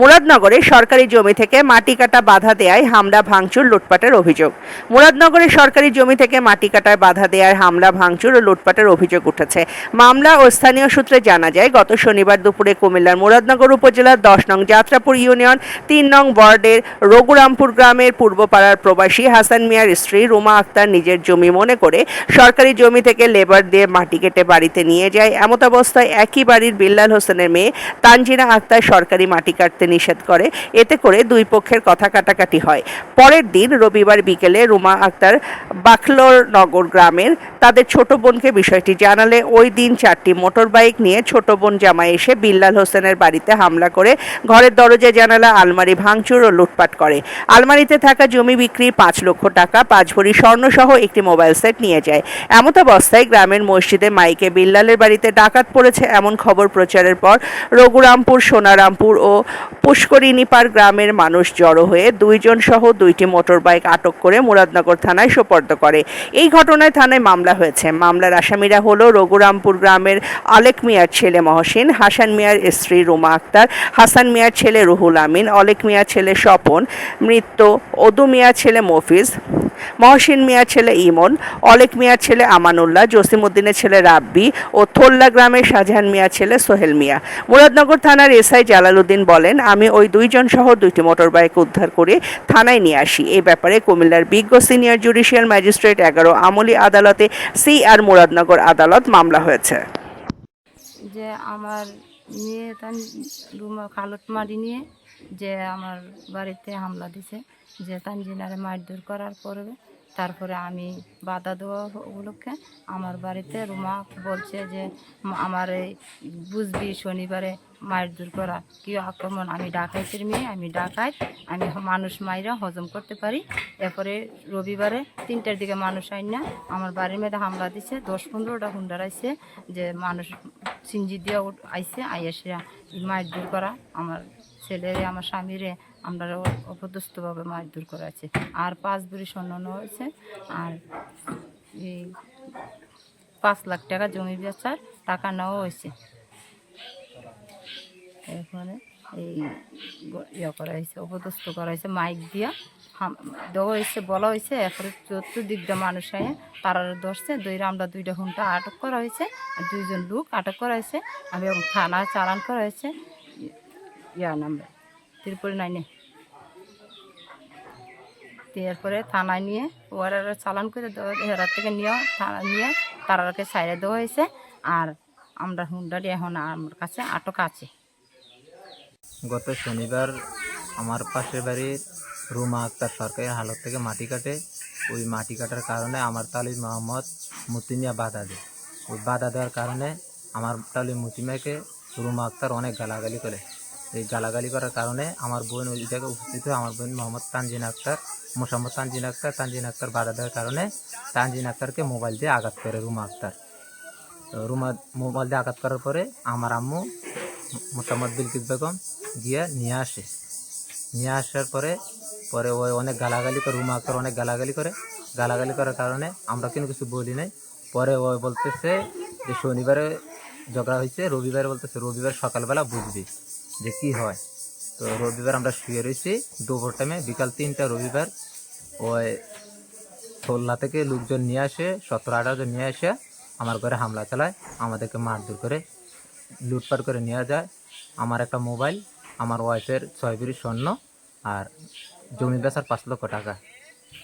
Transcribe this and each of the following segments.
মুরাদনগরে সরকারি জমি থেকে মাটি কাটা বাধা দেয়ায় হামলা, ভাঙচুর, লুটপাটের অভিযোগ। মুরাদনগরে সরকারি জমি থেকে মাটি কাটায় বাধা দেয়ায় হামলা, ভাঙচুর ও লুটপাটের অভিযোগ উঠেছে। মামলা ও স্থানীয় সূত্রে জানা যায়, গত শনিবার দুপুরে কুমিল্লার মুরাদনগর উপজেলার দশ নং যাত্রাপুর ইউনিয়ন, তিন নং ওয়ার্ডের রঘুরামপুর গ্রামের পূর্বপাড়ার প্রবাসী হাসান মিয়ার স্ত্রী রুমা আক্তার নিজের জমি মনে করে সরকারি জমি থেকে লেবার দিয়ে মাটি কেটে বাড়িতে নিয়ে যায়। এমত অবস্থায় একই বাড়ির বিল্লাল হোসেনের মেয়ে তানজিনা আক্তার সরকারি মাটি কাটতে নিষেধ করে, এতে করে দুই পক্ষের কথা কাটাকাটি হয়। পরের দিন রবিবার বিকেলে রুমা আক্তার বাখলোর নগর গ্রামের তাদের ছোট বোনকে বিষয়টি জানালে ওই দিন চারটি মোটর বাইক নিয়ে ছোট বোন জামাই এসে বিল্লাল হোসেনের বাড়িতে হামলা করে ঘরের দরজা, জানালা, আলমারি ভাঙচুর ও লুটপাট করে। আলমারিতে থাকা জমি বিক্রি পাঁচ লক্ষ টাকা পাঁচ ভরি স্বর্ণসহ একটি মোবাইল সেট নিয়ে যায়। এমত অবস্থায় গ্রামের মসজিদে মাইকে বিল্লালের বাড়িতে ডাকাত পড়েছে, এমন খবর প্রচারের পর রঘুরামপুর, সোনারামপুর ও পুষ্করিণীপাড় গ্রামের মানুষ জড়ো হয়ে দুইজন সহ দুইটি মোটরবাইক আটক করে মুরাদনগর থানায় সোপর্দ করে। এই ঘটনায় থানায় মামলা হয়েছে। মামলার আসামিরা হল রঘুরামপুর গ্রামের আলেক মিয়ার ছেলে মহসিন, হাসান মিয়ার স্ত্রী রুমা আক্তার, হাসান মিয়ার ছেলে রুহুল আমিন, অলেক মিয়ার ছেলে স্বপন মৃত্য অদু মিয়ার ছেলে মফিজ মহসিন মিয়ার ছেলে ইমন, অলেক মিয়ার ছেলে আমানুল্লাহ জসিমউদ্দিনের ছেলে রাব্বি ও থোল্লা গ্রামের শাহজাহান মিয়ার ছেলে সোহেল মিয়া। মুরাদনগর থানার এসআই জালালউদ্দিন বলেন, আমি ওই দুইজন সহ দুইটি মোটরবাইক উদ্ধার করে থানায় নিয়ে আসি। এ ব্যাপারে কুমিল্লার বিজ্ঞ সিনিয়র জুডিশিয়াল ম্যাজিস্ট্রেট এগারো আমলি আদালতে সি আর মুরাদনগর আদালত মামলা হয়েছে। যে আমার মেয়ে তার রুমা কালত মারি নিয়ে যে আমার বাড়িতে হামলা দিছে, যে তানজিনারে মারধর করার পরে তারপরে আমি বাধা দেওয়া উপলক্ষে আমার বাড়িতে রুমা বলছে যে আমার এই বুঝবি শনিবারে মারধর করা কি আক্রমণ? আমি ডাকাইতের মেয়ে আমি ডাকাই আমি মানুষ মাইরা হজম করতে পারি। এরপরে রবিবারে তিনটার দিকে মানুষ আইন না আমার বাড়ির মধ্যে হামলা দিছে, দশ পনেরোটা হুন্ডার আইছে যে মানুষ সিঞ্জি দিয়ে আইসে আইছে আইসা মারধর করা। আমার ছেলেরে, আমার স্বামীরে, আমরা অপদস্থভাবে মারধর করা আছে আর পাঁচ বুড়ি স্বর্ণ হয়েছে। আর এই পাঁচ লাখ টাকা জমি বেচার টাকা নেওয়া হয়েছে। এরপরে এই ইয়ে করা হয়েছে, অপদস্থ করা হয়েছে মাইক দিয়া। দেওয়া হয়েছে বলা হয়েছে এরপরে চতুর্দিকটা মানুষ আয় তারা ধরছে দুই আমরা দুইটা ঘণ্টা আটক করা হয়েছে দুইজন লোক আটক করা হয়েছে আমি থানায় চালান করা হয়েছে ইয়া নাম্বার ত্রিপুরি নাইনে। এরপরে থানায় নিয়ে ওরা চালান করে হেরার থেকে নিয়ে, থানা নিয়ে তারাকে সাইডে দেওয়া হয়েছে আর আমরা হুন্ডারি এখন আমার কাছে আটক আছে। গত শনিবার আমার পাশের বাড়ির রুমা আক্তার সরকারি হালত থেকে মাটি কাটে। ওই মাটি কাটার কারণে আমার তালিম মোহাম্মদ মুতিমিয়া বাধা দেয়। ওই বাধা দেওয়ার কারণে আমার তালিম মুতিমিয়াকে রুমা আক্তার অনেক গালাগালি করে। এই গালাগালি করার কারণে আমার বোন ওই জায়গায় উপস্থিত হয়ে আমার বোন মোহাম্মদ তানজিন আক্তার, মোসাম্মদ তানজিন আক্তার তানজিন আক্তার বাধা দেওয়ার কারণে তানজিন আক্তারকে মোবাইল দিয়ে আঘাত করে রুমা আক্তার রুমা মোবাইল দিয়ে আঘাত করার পরে আমার আম্মু মোসাম্মদ বিলকিস বেগম গিয়ে নিয়ে আসে। নিয়ে আসার পরে পরে ওই অনেক গালাগালি করে, রুমা আক্তার অনেক গালাগালি করে। গালাগালি করার কারণে আমরা কিন্তু কিছু বলি নাই। পরে ও বলতেছে যে শনিবারে ঝগড়া হয়েছে রবিবারে বলতেছে, রবিবার সকালবেলা বুঝবি যে কি হয়। তো রবিবার আমরা শুয়ে রয়েছি দুপুর টাইমে বিকাল তিনটা, রবিবার। ওই খুলনা থেকে লোকজন নিয়ে আসে, সতেরো, আঠারো জন নিয়ে আসে, আমার ঘরে হামলা চালায়, আমাদেরকে মারধর করে, লুটপাট করে নিয়ে যায়। আমার একটা মোবাইল, আমার ওয়াইফের ছয় বিড়ি স্বর্ণ আর জমি বেচার পাঁচ লক্ষ টাকা।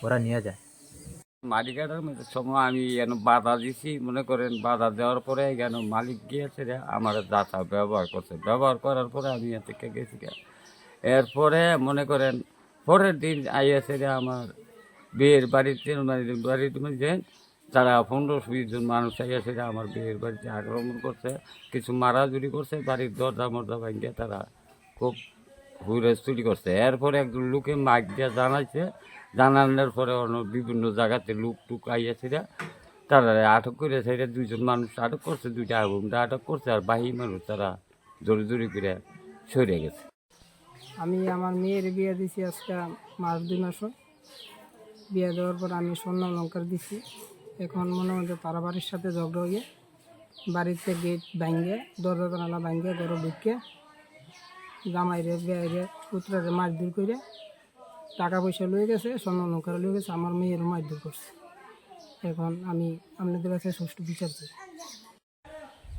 ওরা নিয়ে যায়। মধ্যে সময় আমি যেন বাধা দিছি। মনে করেন, বাধা দেওয়ার পরে কেন মালিক গিয়েছে রে, আমার যাতা ব্যবহার করছে। ব্যবহার করার পরে আমি এ থেকে গেছি। এরপরে মনে করেন, পরের দিন আইয়াছে রে আমার বিয়ের বাড়িতে বাড়িতে মধ্যে তারা পনেরো বিশ জন মানুষ আইয়াছে রে আমার বিয়ের বাড়িতে আক্রমণ করছে, কিছু মারাজুরি করছে, বাড়ির দরজা মরজা ভাঙিয়ে তারা খুব হুইরে চুরি করছে। এরপরে একজন লোকে মাইক দিয়ে জানাইছে। জানানোর পরে অন্য বিভিন্ন জায়গাতে লোক টুক আইয়াছিল তারা আটক করে সেটা দুইজন মানুষ আটক করছে, দুইটা আগুনটা আটক করছে আর বাহি মানুষ তারা জোরে জোরে করে সরে গেছে। আমি আমার মেয়ের বিয়ে দিছি আজকে মাস দুই মাস। হয়। বিয়ে দেওয়ার পর আমি স্বর্ণ অলঙ্কার দিছি। এখন মনে মধ্যে তারা বাড়ির সাথে ঝগড়া হয়ে বাড়িতে গেট ভাঙ্গে, দরজা জানালা ভাঙ্গে, ঘরে ঢুকে জামাইরে বেয়াইরে পুত্রারে মারধর করে টাকা পয়সা লয়ে গেছে, স্বর্ণ অলঙ্কার লয়ে গেছে, আমার মেয়েরও মারধর করছে। এখন আমি আপনাদের কাছে সুষ্ঠু বিচার চাই।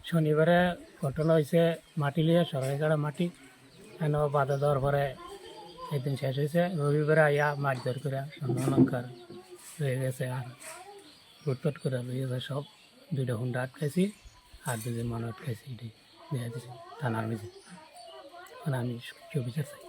শনিবারে ঘটনা হয়েছে মাটি লিয়ে সরকারি কাটা মাটি। এনে বাধা দেওয়ার পরে একদিন শেষ হয়েছে, রবিবারে আইয়া মারধর করে স্বর্ণ অলঙ্কার হয়ে গেছে আর লুটপাট করে লয়ে গেছে সব। দুইটা হুন্ডা আটকাইছি, আর দুজন মানুষ আটকাইছি, এটাই। দিয়ে দিছি, থানার মেঝে। মানে আমি সুবিচার চাই